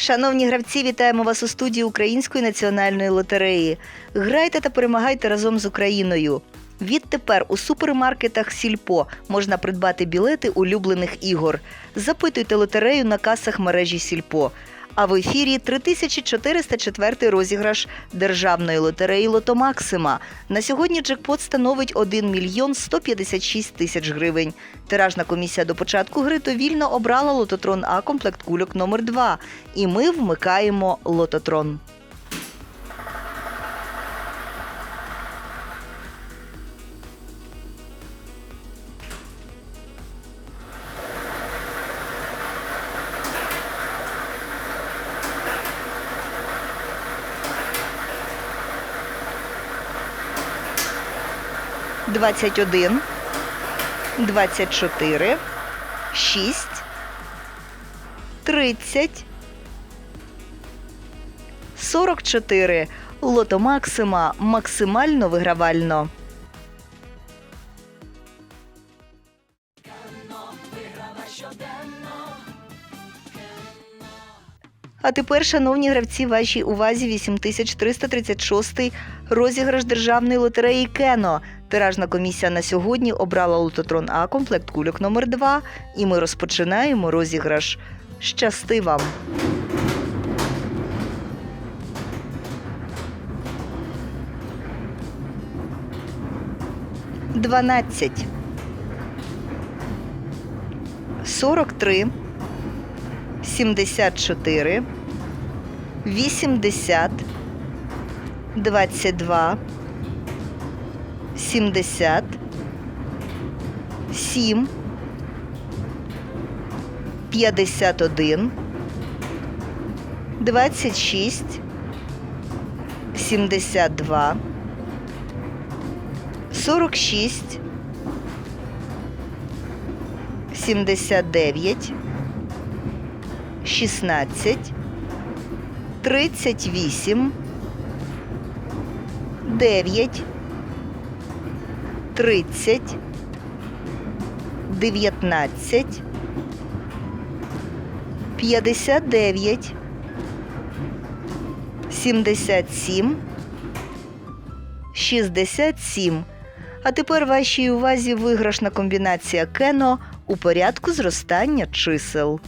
Шановні гравці, вітаємо вас у студії Української національної лотереї. Грайте та перемагайте разом з Україною. Відтепер у супермаркетах Сільпо можна придбати білети улюблених ігор. Запитуйте лотерею на касах мережі Сільпо. А в ефірі 3404 розіграш державної лотереї Лото Максима. На сьогодні джекпот становить 1 мільйон 156 тисяч гривень. Тиражна комісія до початку гри довільно обрала лототрон А комплект кульок номер 2 І ми вмикаємо лототрон. Двадцять один, двадцять чотири, шість, тридцять, сорок чотири. Лото Максима максимально вигравально. А тепер, шановні гравці, вашій увазі 8336 розіграш державної лотереї Кено. Тиражна комісія на сьогодні обрала лототрон А комплект кульок номер 2 і ми розпочинаємо розіграш. Щасти вам! Дванадцять. Сорок три. 74, 80, 22, 70, 7, 51, 26, 72, 46, 79, 16, 38, 9, 30, 19, 59, 77, 67. А тепер вашій увазі виграшна комбінація кено у порядку зростання чисел.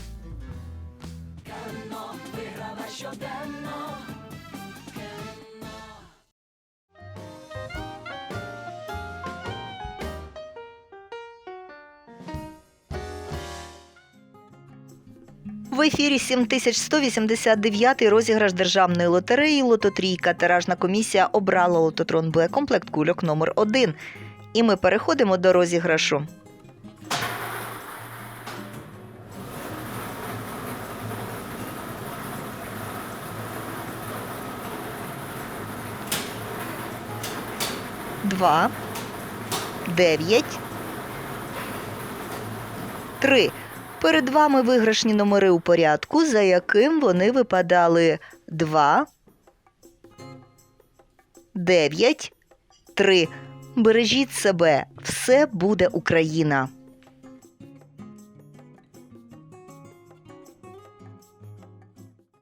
В ефірі 7189 розіграш державної лотереї Лототрійка. Тиражна комісія обрала лототрон Б комплект кульок номер 1 І ми переходимо до розіграшу. Два, дев'ять, три. Перед вами виграшні номери у порядку, за яким вони випадали 2, 9, 3. Бережіть себе, все буде Україна.